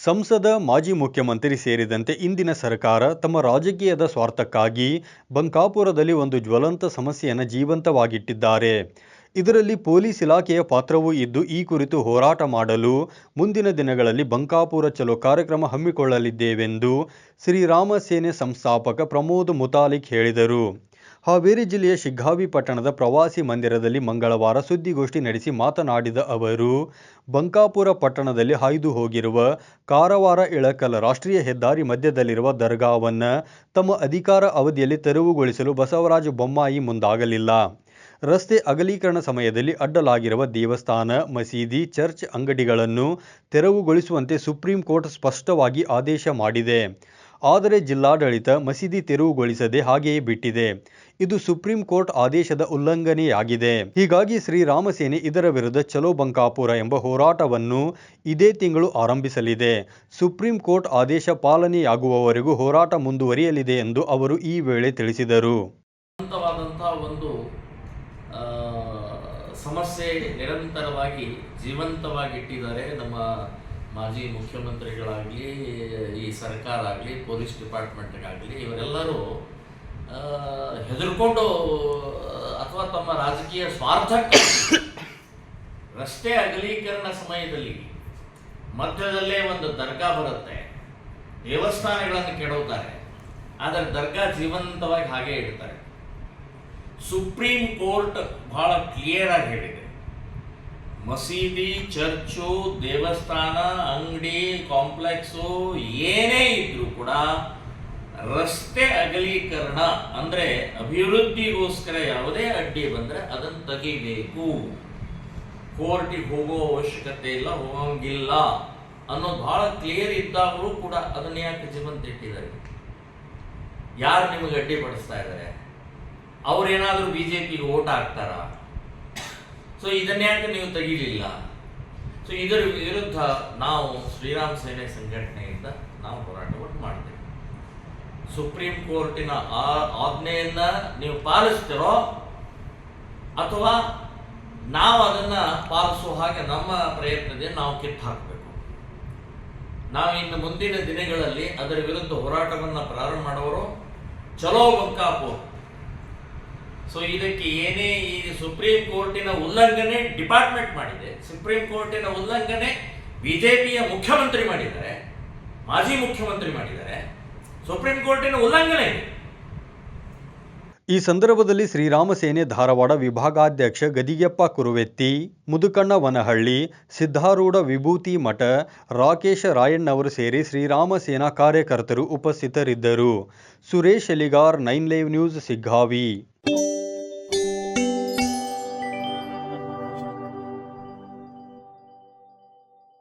ಸಂಸದ, ಮಾಜಿ ಮುಖ್ಯಮಂತ್ರಿ ಸೇರಿದಂತೆ ಇಂದಿನ ಸರ್ಕಾರ ತಮ್ಮ ರಾಜಕೀಯದ ಸ್ವಾರ್ಥಕ್ಕಾಗಿ ಬಂಕಾಪುರದಲ್ಲಿ ಒಂದು ಜ್ವಲಂತ ಸಮಸ್ಯೆಯನ್ನು ಜೀವಂತವಾಗಿಟ್ಟಿದ್ದಾರೆ. ಇದರಲ್ಲಿ ಪೊಲೀಸ್ ಇಲಾಖೆಯ ಪಾತ್ರವೂ ಇದ್ದು, ಈ ಕುರಿತು ಹೋರಾಟ ಮಾಡಲು ಮುಂದಿನ ದಿನಗಳಲ್ಲಿ ಬಂಕಾಪುರ ಚಲೋ ಕಾರ್ಯಕ್ರಮ ಹಮ್ಮಿಕೊಳ್ಳಲಿದ್ದೇವೆಂದು ಶ್ರೀರಾಮ ಸೇನೆ ಸಂಸ್ಥಾಪಕ ಪ್ರಮೋದ್ ಮುತಾಲಿಕ್ ಹೇಳಿದರು. ಹಾವೇರಿ ಜಿಲ್ಲೆಯ ಶಿಗ್ಗಾವಿ ಪಟ್ಟಣದ ಪ್ರವಾಸಿ ಮಂದಿರದಲ್ಲಿ ಮಂಗಳವಾರ ಸುದ್ದಿಗೋಷ್ಠಿ ನಡೆಸಿ ಮಾತನಾಡಿದ ಅವರು, ಬಂಕಾಪುರ ಪಟ್ಟಣದಲ್ಲಿ ಹಾಯ್ದು ಹೋಗಿರುವ ಕಾರವಾರ ಇಳಕಲ್ ರಾಷ್ಟ್ರೀಯ ಹೆದ್ದಾರಿ ಮಧ್ಯದಲ್ಲಿರುವ ದರ್ಗಾವನ್ನು ತಮ್ಮ ಅಧಿಕಾರ ಅವಧಿಯಲ್ಲಿ ತೆರವುಗೊಳಿಸಲು ಬಸವರಾಜ ಬೊಮ್ಮಾಯಿ ಮುಂದಾಗಲಿಲ್ಲ. ರಸ್ತೆ ಅಗಲೀಕರಣ ಸಮಯದಲ್ಲಿ ಅಡ್ಡಲಾಗಿರುವ ದೇವಸ್ಥಾನ, ಮಸೀದಿ, ಚರ್ಚ್ ಅಂಗಡಿಗಳನ್ನು ತೆರವುಗೊಳಿಸುವಂತೆ ಸುಪ್ರೀಂ ಕೋರ್ಟ್ ಸ್ಪಷ್ಟವಾಗಿ ಆದೇಶ ಮಾಡಿದೆ. ಆದರೆ ಜಿಲ್ಲಾಡಳಿತ ಮಸೀದಿ ತೆರವುಗೊಳಿಸದೆ ಹಾಗೆಯೇ ಬಿಟ್ಟಿದೆ. ಇದು ಸುಪ್ರೀಂ ಕೋರ್ಟ್ ಆದೇಶದ ಉಲ್ಲಂಘನೆಯಾಗಿದೆ. ಹೀಗಾಗಿ ಶ್ರೀರಾಮ ಸೇನೆ ಇದರ ವಿರುದ್ಧ ಚಲೋ ಬಂಕಾಪುರ ಎಂಬ ಹೋರಾಟವನ್ನು ಇದೇ ತಿಂಗಳು ಆರಂಭಿಸಲಿದೆ. ಸುಪ್ರೀಂ ಕೋರ್ಟ್ ಆದೇಶ ಪಾಲನೆಯಾಗುವವರೆಗೂ ಹೋರಾಟ ಮುಂದುವರಿಯಲಿದೆ ಎಂದು ಅವರು ಈ ವೇಳೆ ತಿಳಿಸಿದರು. ಒಂದು ಸಮಸ್ಯೆ ನಿರಂತರವಾಗಿ ಜೀವಂತವಾಗಿಟ್ಟಿದ್ದಾರೆ ನಮ್ಮ ಮಾಜಿ ಮುಖ್ಯಮಂತ್ರಿಗಳಾಗಲಿ, ಈ ಸರ್ಕಾರ ಆಗಲಿ ಪೊಲೀಸ್ ಡಿಪಾರ್ಟ್ಮೆಂಟ್ಗಾಗಲಿ, ಇವರೆಲ್ಲರೂ ಹೆದರ್ಕೊಂಡು, ಅಥವಾ ತಮ್ಮ ರಾಜಕೀಯ ಸ್ವಾರ್ಥಕ್ಕೆ ರಸ್ತೆ ಅಗಲೀಕರಣ ಸಮಯದಲ್ಲಿ ಮಧ್ಯದಲ್ಲೇ ಒಂದು ದರ್ಗಾ ಬರುತ್ತೆ. ದೇವಸ್ಥಾನಗಳನ್ನು ಕೆಡವುತ್ತಾರೆ. ಆದರೆ ದರ್ಗಾ ಜೀವಂತವಾಗಿ ಹಾಗೆ ಇಡ್ತಾರೆ. ಸುಪ್ರೀಂ ಕೋರ್ಟ್ ಬಹಳ ಕ್ಲಿಯರ್ ಆಗಿ ಹೇಳಿದೆ. ಮಸೀದಿ, ಚರ್ಚು, ದೇವಸ್ಥಾನ, ಅಂಗಡಿ, ಕಾಂಪ್ಲೆಕ್ಸು ಏನೇ ಇದ್ರೂ ಕೂಡ ರಸ್ತೆ ಅಗಲೀಕರಣ ಅಂದ್ರೆ ಅಭಿವೃದ್ಧಿಗೋಸ್ಕರ ಯಾವುದೇ ಅಡ್ಡಿ ಬಂದರೆ ಅದನ್ನು ತೆಗಿಬೇಕು. ಕೋರ್ಟಿಗೆ ಹೋಗೋ ಅವಶ್ಯಕತೆ ಇಲ್ಲ, ಹೋಗಂಗಿಲ್ಲ ಅನ್ನೋದು ಬಹಳ ಕ್ಲಿಯರ್ ಇದ್ದಾಗಲೂ ಕೂಡ ಅದನ್ನ ಯಾಕೆ ಜೀವಂತ ಇಟ್ಟಿದ್ದಾರೆ? ಯಾರು ನಿಮಗೆ ಅಡ್ಡಿ ಪಡಿಸ್ತಾ ಇದ್ದಾರೆ ಅವ್ರೇನಾದ್ರೂ ಬಿ ಜೆ ಪಿಗೆ ಓಟ್ ಹಾಕ್ತಾರ? ಸೊ ಇದನ್ನ ಯಾಕೆ ನೀವು ತೆಗೀಲಿಲ್ಲ? ಸೊ ಇದರ ವಿರುದ್ಧ ನಾವು ಶ್ರೀರಾಮ್ ಸೇನೆ ಸಂಘಟನೆಯಿಂದ ನಾವು ಹೋರಾಟವನ್ನು ಮಾಡ್ತೇವೆ. ಸುಪ್ರೀಂ ಕೋರ್ಟಿನ ಆ ಆಜ್ಞೆಯನ್ನ ನೀವು ಪಾಲಿಸ್ತಿರೋ ಅಥವಾ ನಾವು ಅದನ್ನ ಪಾಲಿಸುವ ಹಾಗೆ ನಮ್ಮ ಪ್ರಯತ್ನದಿಂದ ನಾವು ಕಿತ್ತು ಹಾಕಬೇಕು. ನಾವು ಇನ್ನು ಮುಂದಿನ ದಿನಗಳಲ್ಲಿ ಅದರ ವಿರುದ್ಧ ಹೋರಾಟವನ್ನು ಪ್ರಾರಂಭ ಮಾಡೋರು ಚಲೋ ಬಂಕಾಪುರ್. ಸೊ ಇದಕ್ಕೆ ಏನೇ ಈ ಸುಪ್ರೀಂ ಕೋರ್ಟಿನ ಉಲ್ಲಂಘನೆ ಡಿಪಾರ್ಟ್ಮೆಂಟ್ ಮಾಡಿದೆ ಸುಪ್ರೀಂ ಕೋರ್ಟಿನ ಉಲ್ಲಂಘನೆ ಬಿಜೆಪಿಯ ಮುಖ್ಯಮಂತ್ರಿ ಮಾಡಿದ್ದಾರೆ, ಮಾಜಿ ಮುಖ್ಯಮಂತ್ರಿ ಮಾಡಿದ್ದಾರೆ ಸುಪ್ರೀಂ ಕೋರ್ಟಿನ ಉಲ್ಲಂಘನೆ ಇದೆ. ಈ ಸಂದರ್ಭದಲ್ಲಿ ಶ್ರೀರಾಮ ಸೇನೆ ಧಾರವಾಡ ವಿಭಾಗಾಧ್ಯಕ್ಷ ಗದಿಗೆಪ್ಪ ಕುರುವೆತ್ತಿ, ಮುದುಕಣ್ಣ ವನಹಳ್ಳಿ, ಸಿದ್ಧಾರೂಢ ವಿಭೂತಿ ಮಠ, ರಾಕೇಶ ರಾಯಣ್ಣವರು ಸೇರಿ ಶ್ರೀರಾಮ ಸೇನಾ ಕಾರ್ಯಕರ್ತರು ಉಪಸ್ಥಿತರಿದ್ದರು. Suresh Eligar, nine live news, Siggavi.